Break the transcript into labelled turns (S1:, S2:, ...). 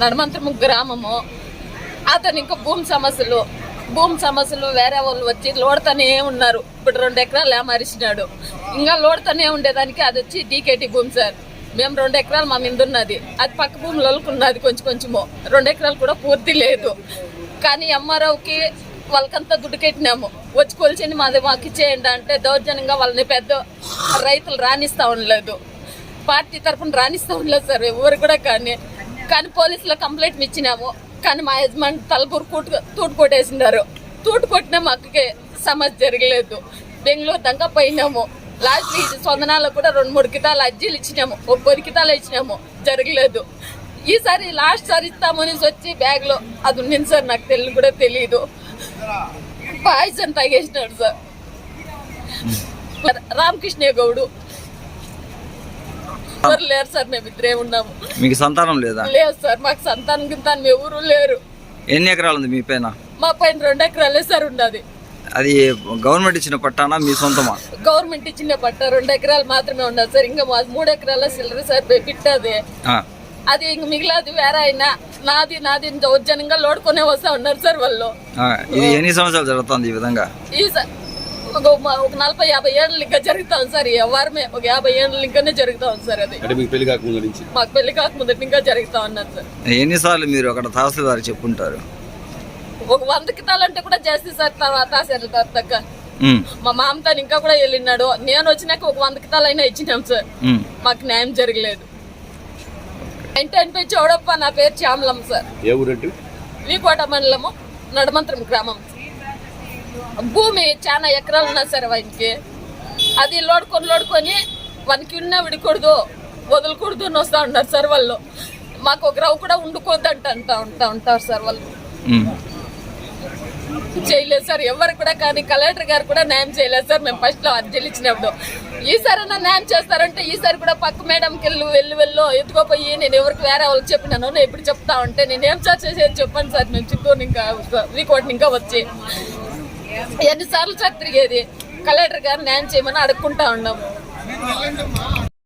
S1: నడమంత్రము గ్రామము. అతను ఇంకా భూమి సమస్యలు భూమి సమస్యలు వేరే వాళ్ళు వచ్చి లోడతానే ఉన్నారు. ఇప్పుడు రెండు ఎకరాలు ఏమరిచినాడు ఇంకా లోడతానే ఉండేదానికి అది వచ్చి డీకేటీ భూమి సార్. మేము రెండు ఎకరాలు మా మీద ఉన్నది. అది పక్క భూములు ఉన్నది కొంచెం కొంచెము. రెండు ఎకరాలు కూడా పూర్తి లేదు. కానీ ఎంఆర్ఓకి వాళ్ళకంతా దుడ్డు కట్టినాము. వచ్చి కొలిచింది మాది మాకు ఇచ్చేయండి అంటే దౌర్జన్యంగా వాళ్ళని పెద్ద రైతులు రాణిస్తూ ఉండలేదు. పార్టీ తరఫున రాణిస్తూ ఉండలేదు సార్ ఎవరు కూడా కానీ. కానీ పోలీసులో కంప్లైంట్ ఇచ్చినాము. కానీ మా యజమాని తలపూరు కూటు తూటు కొట్టేసినారు తూటు కొట్టిన మాకు సమస్య జరగలేదు. బెంగళూరు దాకా పోయినాము. లాస్ట్ ఇది సొందనాల్లో కూడా రెండు మూడు కితాలు అజ్జీలు ఇచ్చినాము. ఒక పది కితాలు ఇచ్చినాము. జరగలేదు. ఈసారి లాస్ట్ సారి ఇస్తామని వచ్చి బ్యాగ్లో అది ఉండింది సార్ నాకు తెలియదు కూడా తెలియదు పాయసం తాగేసినాడు సార్. రామకృష్ణ గౌడు. ఎవరు లేరు సార్ మేము ఇద్దరే ఉన్నాము.
S2: మీకు సంతానం లేదా?
S1: లేదు సార్ మాకు సంతానం గింతానం ఎవరు లేరు.
S2: ఎన్ని ఎకరాలు ఉంది మీ పైన?
S1: మా పైన రెండు ఎకరాలే సార్ ఉన్నది.
S2: అది గవర్నమెంట్ ఇచ్చిన పట్టానా మీ సొంతమా?
S1: గవర్నమెంట్ ఇచ్చిన పట్ట రెండు ఎకరాలు మాత్రమే ఉన్నది సార్. ఇంకా మా మూడు ఎకరాల సిల్లర్ సార్ పెట్టది. అది ఇంక మిగిలినది వేరే అయినా నాది నాది దౌర్జన్యంగా లోడుకొనే వస్తా ఉన్నారు సార్ వాళ్ళు.
S2: ఇది ఎన్ని సంవత్సరాలు జరుగుతుంది ఈ విధంగా?
S1: ఈ సార్ ఒక నలభై యాభై ఏళ్ళు ఇంకా జరుగుతా ఉంది సార్ ఎవరమే ఒక యాభై ఏళ్ళు ఇంకానే జరుగుతా ఉంది సార్ అది.
S3: అంటే మీకు పెళ్ళి కాకముందు నుంచి?
S1: మాకు పెళ్ళి కాకముందు ఇంకా జరుగుతా ఉన్నది సార్.
S2: ఎన్నిసార్లు మీరు అక్కడ తహసీల్దార్ చెప్పుంటారు?
S1: ఒక వంద కితాలంటే కూడా చేస్తే సార్ తర్వాత సార్ తగ్గ మా మామతో ఇంకా కూడా వెళ్ళినాడు. నేను వచ్చినాక ఒక వంద కితాలైనా ఇచ్చినాం సార్. మాకు న్యాయం జరగలేదు. ఇంటి చౌడప్ప నా పేరు శ్యామలం సార్.
S3: ఏ ఊరంటే
S1: వీకోట మండలము నడమంత్రం గ్రామం. భూమి చాలా ఎకరాలు ఉన్నాయి సార్ ఆయనకి అది లోడుకొని లోడుకొని వానికి ఉన్న విడకూడదు వదలకూడదు అని వస్తూ ఉంటారు సార్ వాళ్ళు. మాకు ఒక రవ్వ కూడా ఉండుకోవద్దు అంట అంటా ఉంటా ఉంటారు సార్ వాళ్ళు. చేయలేదు సార్ ఎవరు కూడా కానీ కలెక్టర్ గారు కూడా న్యాయం చేయలేదు సార్. మేము ఫస్ట్లో అర్జీలు ఇచ్చినప్పుడు. ఈసారి న్యాయం చేస్తారంటే ఈసారి కూడా పక్క మేడంకి వెళ్ళి వెళ్ళి వెళ్ళు ఎత్తుకోపోయి నేను ఎవరికి వేరే వాళ్ళకి చెప్పినాను నేను ఎప్పుడు చెప్తా ఉంటే నేను ఏం సార్ చేసేది చెప్పండి సార్. మేము చిత్తూరు ఇంకా వీకోటిని ఇంకా వచ్చి. ఎన్నిసార్లు సార్ తిరిగేది. కలెక్టర్ గారు న్యాయం చేయమని అడుక్కుంటా ఉన్నాము.